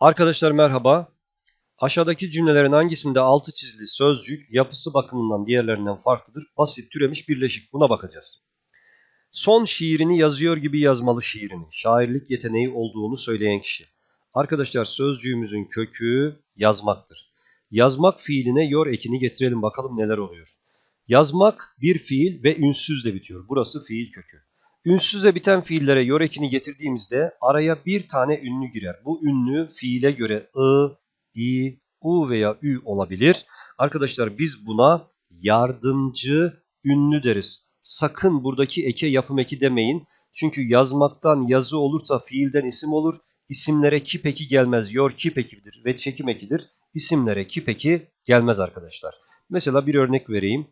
Arkadaşlar merhaba. Aşağıdaki cümlelerin hangisinde altı çizili sözcük yapısı bakımından diğerlerinden farklıdır? Basit, türemiş, birleşik. Buna bakacağız. Son şiirini yazıyor gibi yazmalı şiirini. Şairlik yeteneği olduğunu söyleyen kişi. Arkadaşlar sözcüğümüzün kökü yazmaktır. Yazmak fiiline yor ekini getirelim bakalım neler oluyor. Yazmak bir fiil ve ünsüzle bitiyor. Burası fiil kökü. Ünsüzle biten fiillere yor ekini getirdiğimizde araya bir tane ünlü girer. Bu ünlü fiile göre ı, i, u veya ü olabilir. Arkadaşlar biz buna yardımcı ünlü deriz. Sakın buradaki eke yapım eki demeyin. Çünkü yazmaktan yazı olursa fiilden isim olur. İsimlere kip eki gelmez. Yor kip ekidir ve çekim ekidir. İsimlere kip eki gelmez arkadaşlar. Mesela bir örnek vereyim.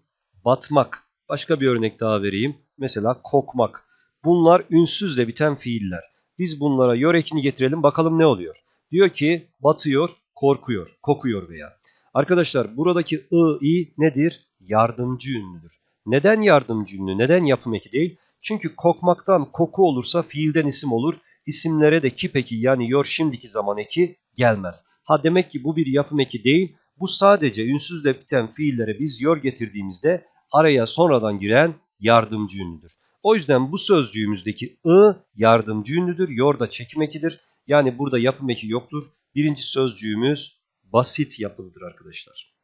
Batmak. Başka bir örnek daha vereyim. Mesela kokmak. Bunlar ünsüzle biten fiiller. Biz bunlara yor ekini getirelim bakalım ne oluyor. Diyor ki batıyor, korkuyor, kokuyor veya. Arkadaşlar buradaki ı, i nedir? Yardımcı ünlüdür. Neden yardımcı ünlü? Neden yapım eki değil? Çünkü kokmaktan koku olursa fiilden isim olur. İsimlere de kip eki yani yor şimdiki zaman eki gelmez. Ha demek ki bu bir yapım eki değil. Bu sadece ünsüzle biten fiillere biz yor getirdiğimizde araya sonradan giren yardımcı ünlüdür. O yüzden bu sözcüğümüzdeki ı yardımcı ünlüdür. Yor da çekim ekidir. Yani burada yapım eki yoktur. Birinci sözcüğümüz basit yapılıdır arkadaşlar.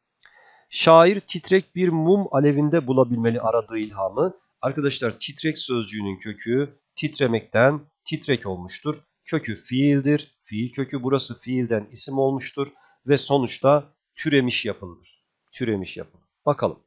Şair titrek bir mum alevinde bulabilmeli aradığı ilhamı. Arkadaşlar titrek sözcüğünün kökü titremekten titrek olmuştur. Kökü fiildir. Fiil kökü burası fiilden isim olmuştur. Ve sonuçta türemiş yapılıdır. Türemiş yapılı. Bakalım.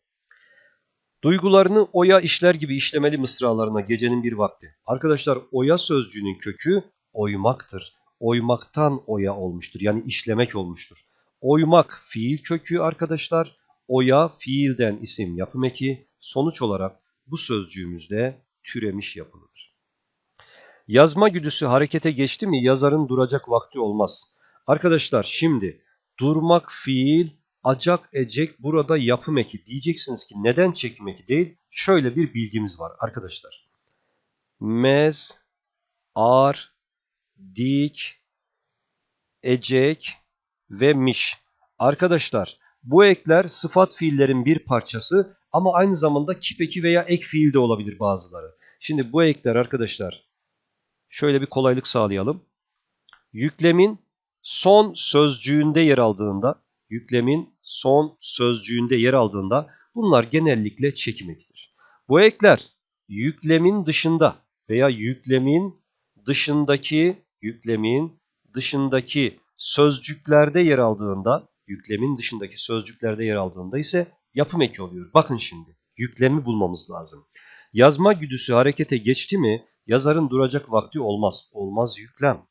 Duygularını oya işler gibi işlemeli mısralarına gecenin bir vakti. Arkadaşlar oya sözcüğünün kökü oymaktır. Oymaktan oya olmuştur. Yani işlemek olmuştur. Oymak fiil kökü arkadaşlar. Oya fiilden isim yapım eki. Sonuç olarak bu sözcüğümüzde türemiş yapılıdır. Yazma güdüsü harekete geçti mi yazarın duracak vakti olmaz. Arkadaşlar şimdi durmak fiil, acak ecek burada yapım eki. Diyeceksiniz ki neden çekim eki değil? Şöyle bir bilgimiz var arkadaşlar. Mez, ar, dik, ecek ve miş. Arkadaşlar bu ekler sıfat fiillerin bir parçası ama aynı zamanda kip eki veya ek fiil de olabilir bazıları. Şimdi bu ekler arkadaşlar şöyle bir kolaylık sağlayalım. Yüklemin son sözcüğünde yer aldığında yüklemin son sözcüğünde yer aldığında bunlar genellikle çekim. Bu ekler yüklemin dışında veya yüklemin dışındaki yüklemin dışındaki sözcüklerde yer aldığında yüklemin dışındaki sözcüklerde yer aldığında ise yapım eki oluyor. Bakın şimdi yüklemi bulmamız lazım. Yazma güdüsü harekete geçti mi yazarın duracak vakti olmaz. Olmaz yüklem.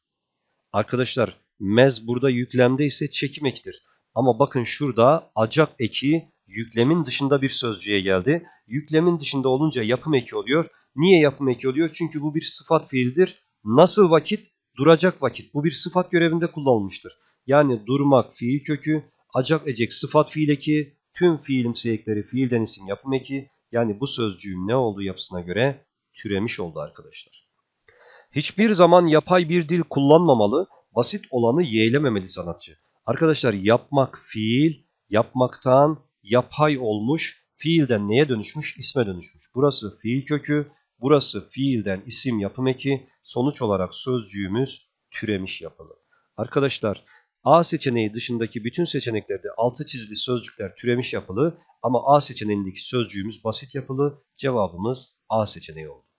Arkadaşlar mez burada yüklemde ise çekim ekidir. Ama bakın şurada acak eki yüklemin dışında bir sözcüğe geldi. Yüklemin dışında olunca yapım eki oluyor. Niye yapım eki oluyor? Çünkü bu bir sıfat fiildir. Nasıl vakit? Duracak vakit. Bu bir sıfat görevinde kullanılmıştır. Yani durmak fiil kökü, acak ecek sıfat fiil eki, tüm fiilimsi ekleri fiilden isim yapım eki. Yani bu sözcüğün ne olduğu yapısına göre türemiş oldu arkadaşlar. Hiçbir zaman yapay bir dil kullanmamalı, basit olanı yeğlememeli sanatçı. Arkadaşlar yapmak fiil, yapmaktan yapay olmuş, fiilden neye dönüşmüş? İsme dönüşmüş. Burası fiil kökü, burası fiilden isim yapım eki, sonuç olarak sözcüğümüz türemiş yapılı. Arkadaşlar A seçeneği dışındaki bütün seçeneklerde altı çizili sözcükler türemiş yapılı ama A seçeneğindeki sözcüğümüz basit yapılı. Cevabımız A seçeneği oldu.